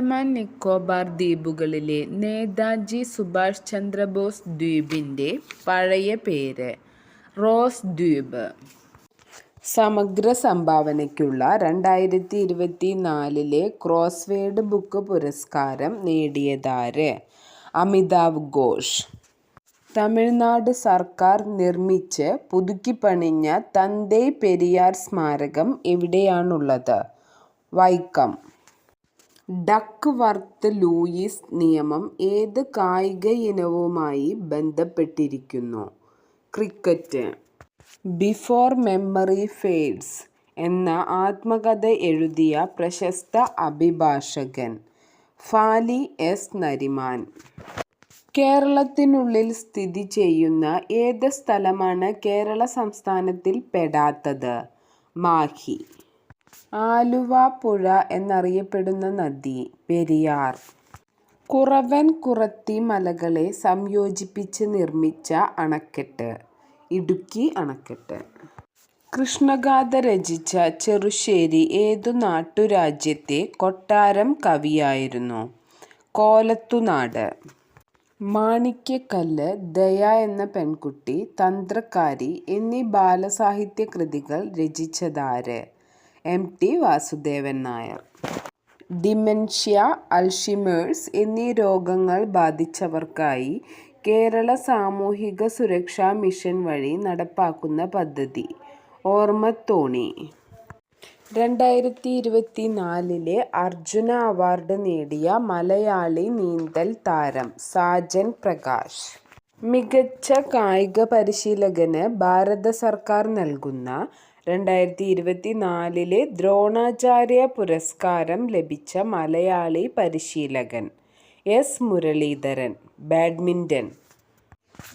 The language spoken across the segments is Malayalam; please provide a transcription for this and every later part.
നിക്കോബാർ ദ്വീപുകളിലെ നേതാജി സുഭാഷ് ചന്ദ്രബോസ് ദ്വീപിന്റെ പഴയ പേര് റോസ് ദ്വീപ്. സമഗ്ര സംഭാവനയ്ക്കുള്ള രണ്ടായിരത്തി ഇരുപത്തി നാലിലെ ക്രോസ്വേഡ് ബുക്ക് പുരസ്കാരം നേടിയതാര്? അമിതാവ് ഘോഷ്. തമിഴ്നാട് സർക്കാർ നിർമ്മിച്ച് പുതുക്കിപ്പണിഞ്ഞ തന്തേ പെരിയാർ സ്മാരകം എവിടെയാണുള്ളത്? വൈക്കം. ഡക്ക് വർത്ത് ലൂയിസ് നിയമം ഏത് കായിക ഇനവുമായി ബന്ധപ്പെട്ടിരിക്കുന്നു? ക്രിക്കറ്റ്. ബിഫോർ മെമ്മറി ഫേഡ്സ് എന്ന ആത്മകഥ എഴുതിയ പ്രശസ്ത അഭിഭാഷകൻ? ഫാലി എസ് നരിമാൻ. കേരളത്തിനുള്ളിൽ സ്ഥിതി ചെയ്യുന്ന ഏത് സ്ഥലമാണ് കേരള സംസ്ഥാനത്തിൽ പെടാത്തത്? മാഹി. ആലുവ പുഴ എന്നറിയപ്പെടുന്ന നദി? പെരിയാർ. കുറവൻ കുറത്തി മലകളെ സംയോജിപ്പിച്ച് നിർമ്മിച്ച അണക്കെട്ട്? ഇടുക്കി അണക്കെട്ട്. കൃഷ്ണഗാഥ രചിച്ച ചെറുശ്ശേരി ഏതു നാട്ടുരാജ്യത്തെ കൊട്ടാരം കവിയായിരുന്നു? കോലത്തുനാട്. മാണിക്യക്കല്ല്, ദയ എന്ന പെൺകുട്ടി, തന്ത്രക്കാരി എന്നീ ബാലസാഹിത്യ കൃതികൾ രചിച്ചതാര്? M. T. Vasudevan Nair. Dementia, Alzheimer's എന്നീ രോഗങ്ങൾ ബാധിച്ചവർക്കായി കേരള സാമൂഹിക സുരക്ഷാ മിഷൻ വഴി നടപ്പാക്കുന്ന പദ്ധതി? ഓർമ്മത്തോണി. രണ്ടായിരത്തി ഇരുപത്തി നാലിലെ അർജുന അവാർഡ് നേടിയ മലയാളി നീന്തൽ താരം സാജൻ പ്രകാശ്. മികച്ച കായിക പരിശീലകന് ഭാരത സർക്കാർ നൽകുന്ന രണ്ടായിരത്തി ഇരുപത്തി നാലിലെ ദ്രോണാചാര്യ പുരസ്കാരം ലഭിച്ച മലയാളി പരിശീലകൻ? എസ്. മുരളീധരൻ. ബാഡ്മിന്റൺ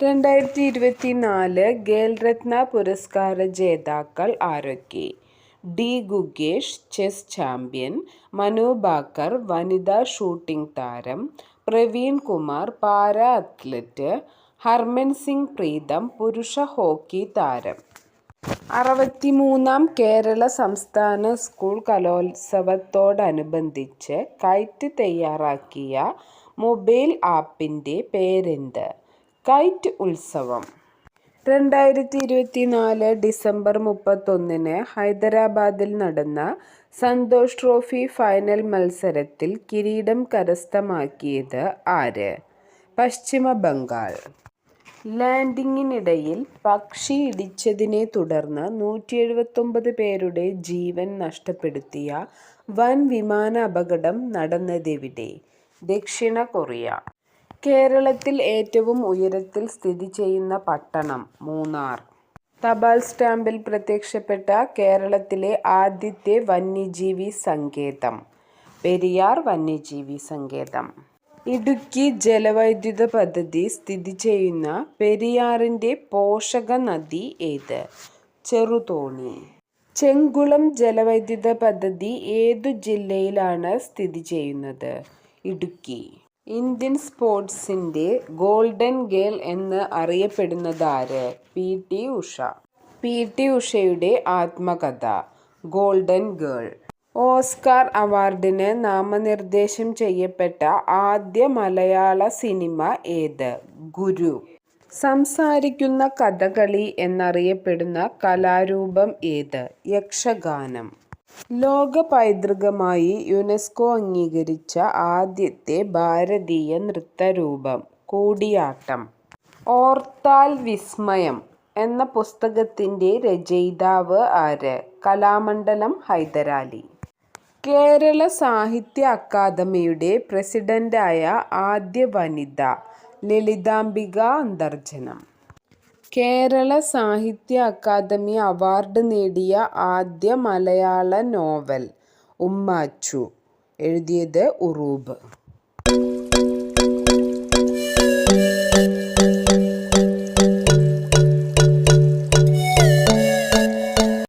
രണ്ടായിരത്തി ഇരുപത്തി നാല് ഖേൽരത്ന പുരസ്കാര ജേതാക്കൾ ആരൊക്കെ? D. Gukesh chess champion, Manu Bhaker വനിതാ ഷൂട്ടിംഗ് താരം, പ്രവീൺ കുമാർ പാര അത്ലറ്റ്, ഹർമൻ സിംഗ് പ്രീതം പുരുഷ ഹോക്കി താരം. അറുപത്തിമൂന്നാം കേരള സംസ്ഥാന സ്കൂൾ കലോത്സവത്തോടനുബന്ധിച്ച് കൈറ്റ് തയ്യാറാക്കിയ മൊബൈൽ ആപ്പിന്റെ പേരെന്ത്? കൈറ്റ് ഉത്സവം. രണ്ടായിരത്തി ഇരുപത്തിനാല് ഡിസംബർ മുപ്പത്തൊന്നിന് ഹൈദരാബാദിൽ നടന്ന സന്തോഷ് ട്രോഫി ഫൈനൽ മത്സരത്തിൽ കിരീടം കരസ്ഥമാക്കിയത് ആര്? പശ്ചിമ ബംഗാൾ. ലാൻഡിങ്ങിനിടയിൽ പക്ഷി ഇടിച്ചതിനെ തുടർന്ന് നൂറ്റിയെഴുപത്തൊമ്പത് പേരുടെ ജീവൻ നഷ്ടപ്പെടുത്തിയ വൻ വിമാന അപകടം നടന്നതെവിടെ? ദക്ഷിണ കൊറിയ. കേരളത്തിൽ ഏറ്റവും ഉയരത്തിൽ സ്ഥിതി ചെയ്യുന്ന പട്ടണം? മൂന്നാർ. തപാൽ സ്റ്റാമ്പിൽ പ്രത്യക്ഷപ്പെട്ട കേരളത്തിലെ ആദ്യത്തെ വന്യജീവി സങ്കേതം? പെരിയാർ വന്യജീവി സങ്കേതം. ഇടുക്കി ജലവൈദ്യുത പദ്ധതി സ്ഥിതി ചെയ്യുന്ന പെരിയാറിന്റെ പോഷക നദി ഏത്? ചെറുതോണി. ചെങ്കുളം ജലവൈദ്യുത പദ്ധതി ഏതു ജില്ലയിലാണ് സ്ഥിതി ചെയ്യുന്നത്? ഇടുക്കി. ഇന്ത്യൻ സ്പോർട്സിന്റെ ഗോൾഡൻ ഗേൾ എന്ന് അറിയപ്പെടുന്നത് ആര് P. T. Usha. P. T. ഉഷയുടെ ആത്മകഥ? Golden girl. ഓസ്കർ അവാർഡിന് നാമനിർദ്ദേശം ചെയ്യപ്പെട്ട ആദ്യ മലയാള സിനിമ ഏത്? ഗുരു. സംസാരിക്കുന്ന കഥകളി എന്നറിയപ്പെടുന്ന കലാരൂപം ഏത്? യക്ഷഗാനം. ലോക പൈതൃകമായി യുനെസ്കോ അംഗീകരിച്ച ആദ്യത്തെ ഭാരതീയ നൃത്തരൂപം? കൂടിയാട്ടം. ഓർത്താൽ വിസ്മയം എന്ന പുസ്തകത്തിന്റെ രചയിതാവ് ആര്? കലാമണ്ഡലം ഹൈദരാലി. കേരള സാഹിത്യ അക്കാദമിയുടെ പ്രസിഡന്റായ ആദ്യ വനിത? ലളിതാംബിക അന്തർജനം. കേരള സാഹിത്യ അക്കാദമി അവാർഡ് നേടിയ ആദ്യ മലയാള നോവൽ? ഉമ്മാച്ചു. എഴുതിയത് ഉറൂബ്.